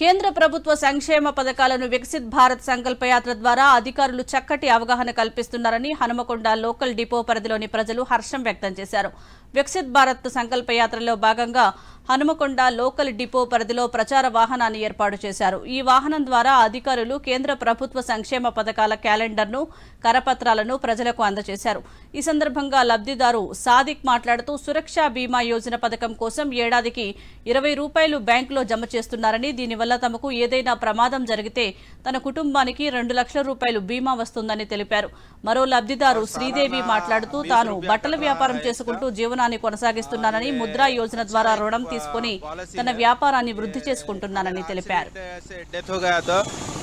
కేంద్ర ప్రభుత్వ సంక్షేమ పథకాలను వికసిత్ భారత్ సంకల్పయాత్ర ద్వారా అధికారులు చక్కటి అవగాహన కల్పిస్తున్నారని హనుమకొండ లోకల్ డిపో పరిధిలోని ప్రజలు హర్షం వ్యక్తం చేశారు. వికసిత్ భారత్ సంకల్పయాత్రలో భాగంగా హనుమకొండ లోకల్ డిపో పరిధిలో ప్రచార వాహనాన్ని ఏర్పాటు చేశారు. ఈ వాహనం ద్వారా అధికారులు కేంద్ర ప్రభుత్వ సంక్షేమ పథకాల క్యాలెండర్ను కరపత్రాలను ప్రజలకు అందజేశారు. ఈ సందర్భంగా లబ్ధిదారు సాదిక్ మాట్లాడుతూ సురక్ష బీమా యోజన పథకం కోసం ఏడాదికి ఇరవై రూపాయలు బ్యాంకులో జమ చేస్తున్నారని దీనివల్ల వల్ల తమకు ఏదైనా ప్రమాదం జరిగితే తన కుటుంబానికి రెండు లక్షల రూపాయలు బీమా వస్తుందని తెలిపారు. మరో లబ్ధిదారు శ్రీదేవి మాట్లాడుతూ తాను బట్టల వ్యాపారం చేసుకుంటూ జీవనాన్ని కొనసాగిస్తున్నానని ముద్రా యోజన ద్వారా రుణం తీసుకుని తన వ్యాపారాన్ని వృద్ధి చేసుకుంటున్నానని తెలిపారు.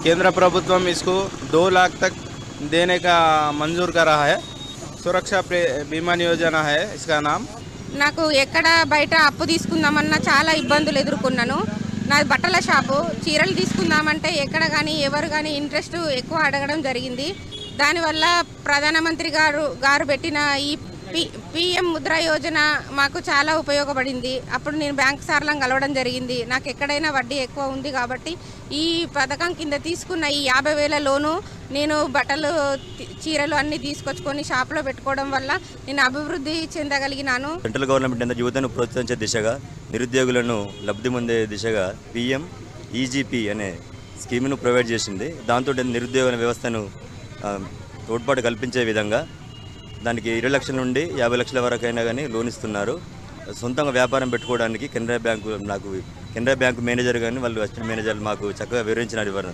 కేంద్ర ప్రభుత్వం దో తక్ దేనే మంజూర్ కరా హై సురక్ష బీమా యోజన హై నామ్? నాకు ఎక్కడ బయట అప్పు తీసుకుందామన్నా చాలా ఇబ్బందులు ఎదుర్కొన్నాను. నాది బట్టల షాపు. చీరలు తీసుకుందామంటే ఎక్కడ కానీ ఎవరు కానీ ఇంట్రెస్ట్ ఎక్కువ అడగడం జరిగింది. దానివల్ల ప్రధానమంత్రి గారు గారు పెట్టిన ఈ పి పిఎం ముద్ర యోజన మాకు చాలా ఉపయోగపడింది. అప్పుడు నేను బ్యాంక్ సార్లం కలవడం జరిగింది. నాకు ఎక్కడైనా వడ్డీ ఎక్కువ ఉంది కాబట్టి ఈ పథకం కింద తీసుకున్న ఈ యాభై వేల లోను నేను బట్టలు చీరలు అన్నీ తీసుకొచ్చుకొని షాప్లో పెట్టుకోవడం వల్ల నేను అభివృద్ధి చెందగలిగినాను. సెంట్రల్ గవర్నమెంట్ ఎంత యువతను ప్రోత్సహించే దిశగా నిరుద్యోగులను లబ్ధి పొందే దిశగా పిఎం ఈజీపీ అనే స్కీమ్ను ప్రొవైడ్ చేసింది. దాంతో నిరుద్యోగ వ్యవస్థను తోడ్పాటు కల్పించే విధంగా దానికి ఇరవై లక్షల నుండి యాభై లక్షల వరకు అయినా కానీ లోన్ ఇస్తున్నారు. సొంతంగా వ్యాపారం పెట్టుకోవడానికి కెనరా బ్యాంకు నాకు కెనరా బ్యాంకు మేనేజర్ కానీ వాళ్ళు అసిస్టెంట్ మేనేజర్ మాకు చక్కగా వివరించినారు ఇవ్వరు